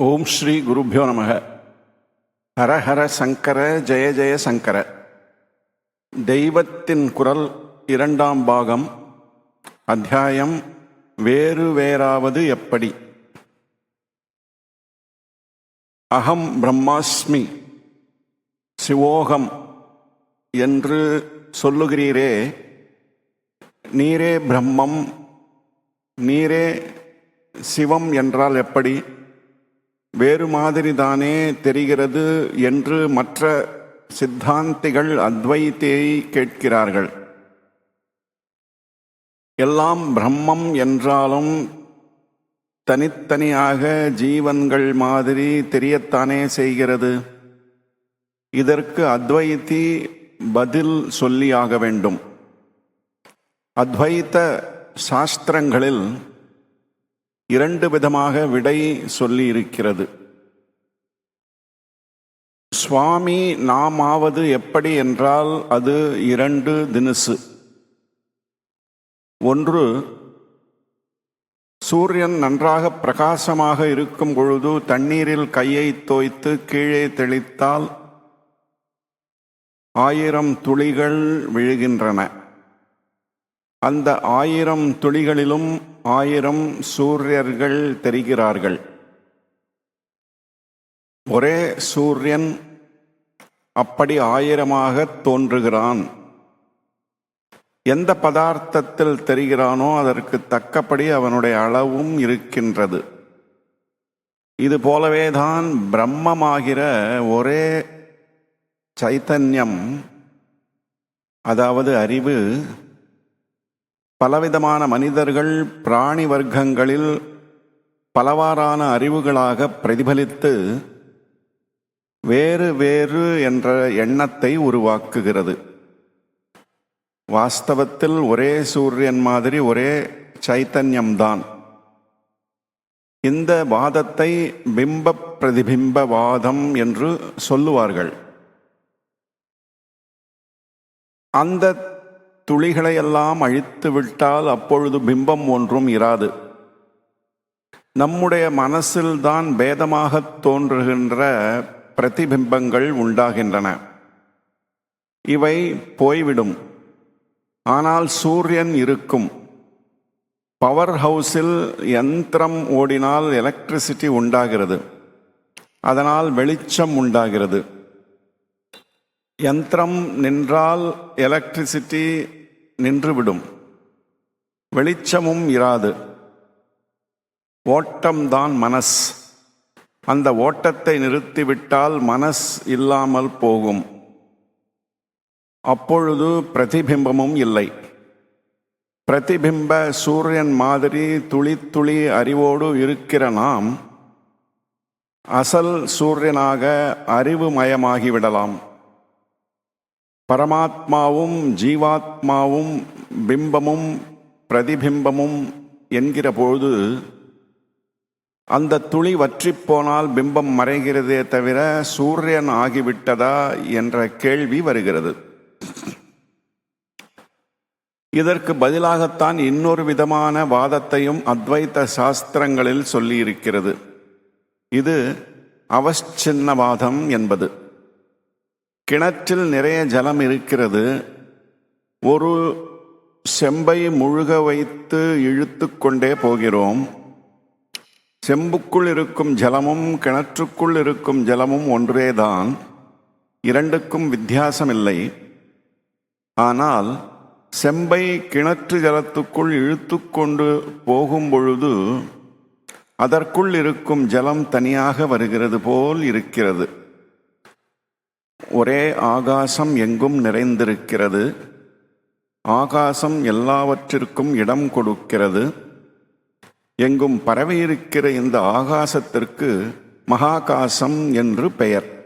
ஓம் ஸ்ரீ குருபியோ நமக. ஹரஹர சங்கர ஜெய ஜெய சங்கர. தெய்வத்தின் குரல் இரண்டாம் பாகம். அத்தியாயம் வேறு வேறாவது எப்படி? அகம் பிரம்மாஸ்மி சிவோகம் என்று சொல்லுகிறீரே. நீரே பிரம்மம் நீரே சிவம் என்றால் எப்படி? வேறு மாதிரி தானே தெரிகிறது என்று மற்ற சித்தாந்திகள் அத்வைத்தியை கேட்கிறார்கள். எல்லாம் பிரம்மம் என்றாலும் தனித்தனியாக ஜீவன்கள் மாதிரி தெரியத்தானே செய்கிறது. இதற்கு அத்வைத்தி பதில் சொல்லியாக வேண்டும். அத்வைத்த சாஸ்திரங்களில் இரண்டு விதமாக விடை சொல்லி இருக்கிறது சுவாமி நாமாவது எப்படி என்றால் அது இரண்டு தினுசு. ஒன்று சூரியன் நன்றாக பிரகாசமாக இருக்கும் பொழுது தண்ணீரில் கையை தோய்த்து கீழே தெளித்தால் ஆயிரம் துளிகள் விழுகின்றன. அந்த ஆயிரம் துளிகளிலும் ஆயிரம் சூரியர்கள் தெரிகிறார்கள். ஒரே சூரியன் அப்படி ஆயிரமாக தோன்றுகிறான். எந்த பதார்த்தத்தில் தெரிகிறானோ அதற்கு தக்கபடி அவனுடைய அளவும் இருக்கின்றது. இது போலவேதான் பிரம்மமாகிற ஒரே சைத்தன்யம் அதாவது அறிவு பலவிதமான மனிதர்கள் பிராணி வர்க்கங்களில் பலவாறான அறிவுகளாக பிரதிபலித்து வேறு வேறு என்ற எண்ணத்தை உருவாக்குகிறது. வாஸ்தவத்தில் ஒரே சூரியன் மாதிரி ஒரே சைத்தன்யம்தான். இந்த வாதத்தை பிம்ப பிரதிபிம்பவாதம் என்று சொல்லுவார்கள். அந்த துளிகளையெல்லாம் அழித்து விட்டால் அப்பொழுது பிம்பம் ஒன்றும் இராது. நம்முடைய மனசில்தான் பேதமாக தோன்றுகின்ற பிரதிபிம்பங்கள் உண்டாகின்றன. இவை போய்விடும். ஆனால் சூரியன் இருக்கும். பவர் ஹவுஸில் யந்திரம் ஓடினால் எலக்ட்ரிசிட்டி உண்டாகிறது. அதனால் வெளிச்சம் உண்டாகிறது. யந்திரம் நின்றால் எலக்ட்ரிசிட்டி நின்றுவிடும். வெளிச்சமும் இராது. ஓட்டம்தான் மனஸ். அந்த ஓட்டத்தை நிறுத்திவிட்டால் மனஸ் இல்லாமல் போகும். அப்பொழுது பிரதிபிம்பமும் இல்லை. பிரதிபிம்ப சூரியன் மாதிரி துளி துளி அறிவோடு இருக்கிற நாம் அசல் சூரியனாக அறிவுமயமாகிவிடலாம். பரமாத்மாவும் ஜீவாத்மாவும் பிம்பமும் பிரதிபிம்பமும் என்கிற பொழுது அந்த துளி வற்றிப்போனால் பிம்பம் மறைகிறதே தவிர சூரியன் ஆகிவிட்டதா என்ற கேள்வி வருகிறது. இதற்கு பதிலாகத்தான் இன்னொரு விதமான வாதத்தையும் அத்வைத்த சாஸ்திரங்களில் சொல்லியிருக்கிறது. இது அவச்சின்னவாதம் என்பது. கிணற்றில் நிறைய ஜலம் இருக்கிறது. ஒரு செம்பை முழுக வைத்து இழுத்து கொண்டே போகிறோம். செம்புக்குள் இருக்கும் ஜலமும் கிணற்றுக்குள் இருக்கும் ஜலமும் ஒன்றேதான். இரண்டுக்கும் வித்தியாசமில்லை. ஆனால் செம்பை கிணற்று ஜலத்துக்குள் இழுத்து கொண்டு போகும் பொழுது அதற்குள் இருக்கும் ஜலம் தனியாக வருகிறது போல் இருக்கிறது. ஒரே ஆகாசம் எங்கும் நிறைந்திருக்கிறது. ஆகாசம் எல்லாவற்றிற்கும் இடம் கொடுக்கிறது. எங்கும் பரவியிருக்கிற இந்த ஆகாசத்திற்கு மகாகாசம் என்று பெயர்.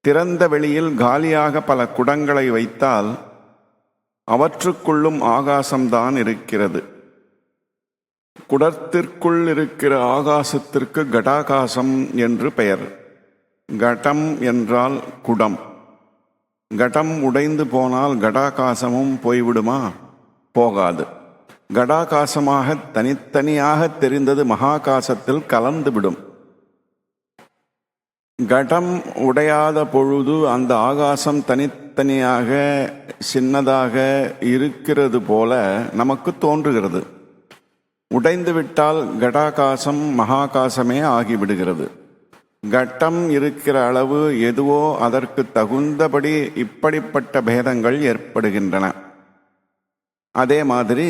திறந்த வெளியில் காலியாக பல குடங்களை வைத்தால் அவற்றுக்குள்ளும் ஆகாசம்தான் இருக்கிறது. குடத்திற்குள் இருக்கிற ஆகாசத்திற்கு கடாகாசம் என்று பெயர். கடம் என்றால் குடம். கடம் உடைந்து போனால் கடாகாசமும் போய்விடுமா? போகாது. கடாகாசமாக தனித்தனியாக தெரிந்தது மகாகாசத்தில் கலந்துவிடும். கடம் உடையாத பொழுது அந்த ஆகாசம் தனித்தனியாக சின்னதாக இருக்கிறது போல நமக்கு தோன்றுகிறது. உடைந்துவிட்டால் கடாகாசம் மகாகாசமே ஆகிவிடுகிறது. கட்டம் இருக்கிற அளவு எதுவோ அதற்கு தகுந்தபடி இப்படிப்பட்ட பேதங்கள் ஏற்படுகின்றன. அதே மாதிரி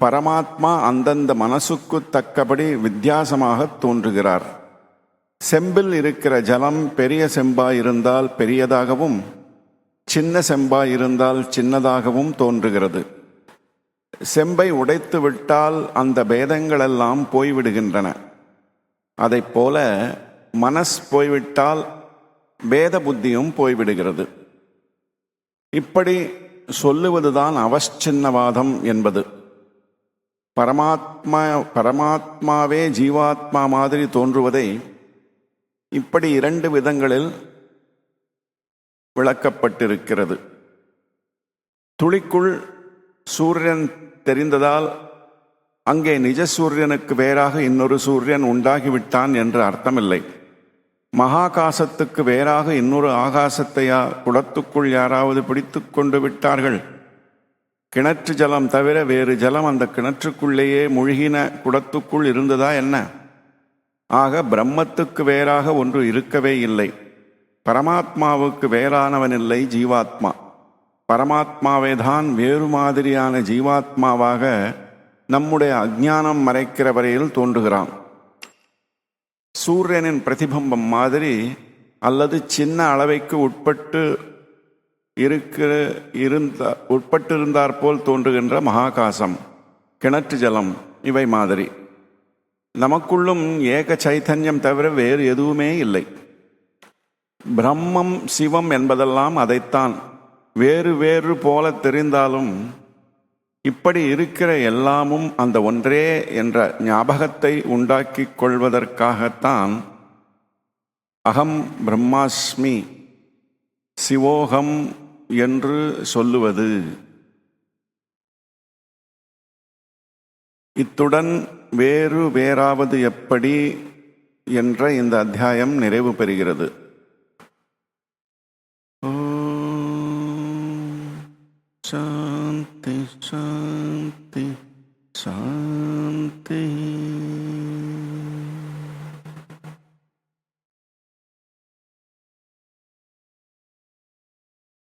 பரமாத்மா அந்தந்த மனசுக்கு தக்கபடி வித்தியாசமாக தோன்றுகிறார். செம்பில் இருக்கிற ஜலம் பெரிய செம்பாய் இருந்தால் பெரியதாகவும் சின்ன செம்பாய் இருந்தால் சின்னதாகவும் தோன்றுகிறது. செம்பை உடைத்து விட்டால் அந்த பேதங்களெல்லாம் போய்விடுகின்றன. அதைப் போல மனஸ் போய்விட்டால் வேத புத்தியும் போய்விடுகிறது. இப்படி சொல்லுவதுதான் அவச்சின்னவாதம் என்பது. பரமாத்மா பரமாத்மாவே ஜீவாத்மா மாதிரி தோன்றுவதை இப்படி இரண்டு விதங்களில் விளக்கப்பட்டிருக்கிறது. துளிக்குள் சூரியன் தெரிந்ததால் அங்கே நிஜ சூரியனுக்கு வேறாக இன்னொரு சூரியன் உண்டாகிவிட்டான் என்று அர்த்தமில்லை. மகாகாசத்துக்கு வேறாக இன்னொரு ஆகாசத்தையா குளத்துக்குள் யாராவது பிடித்து கொண்டு விட்டார்கள்? கிணற்று ஜலம் தவிர வேறு ஜலம் அந்த கிணற்றுக்குள்ளேயே முழுகின குடத்துக்குள் இருந்ததா என்ன? ஆக பிரம்மத்துக்கு வேறாக ஒன்று இருக்கவே இல்லை. பரமாத்மாவுக்கு வேறானவனில்லை ஜீவாத்மா. பரமாத்மாவே தான் வேறு மாதிரியான ஜீவாத்மாவாக நம்முடைய அஜ்ஞானம் மறைக்கிற வரையில் தோன்றுகிறான். சூரியனின் பிரதிபிம்பம் மாதிரி அல்லது சின்ன அளவைக்கு உட்பட்டு இருக்கிற இருந்த உட்பட்டிருந்தாற்போல் தோன்றுகின்ற மகாகாசம் கிணற்று ஜலம் இவை மாதிரி. நமக்குள்ளும் ஏக சைத்தன்யம் தவிர வேறு எதுவுமே இல்லை. பிரம்மம் சிவம் என்பதெல்லாம் அதைத்தான். வேறு வேறு போல தெரிந்தாலும் இப்படி இருக்கிற எல்லாமும் அந்த ஒன்றே என்ற ஞாபகத்தை உண்டாக்கி கொள்வதற்காகத்தான் அகம் பிரம்மாஸ்மி சிவோகம் என்று சொல்லுவது. இத்துடன் வேறு வேறாவது எப்படி என்ற இந்த அத்தியாயம் நிறைவு பெறுகிறது. சாந்தி சாந்தி சாந்தி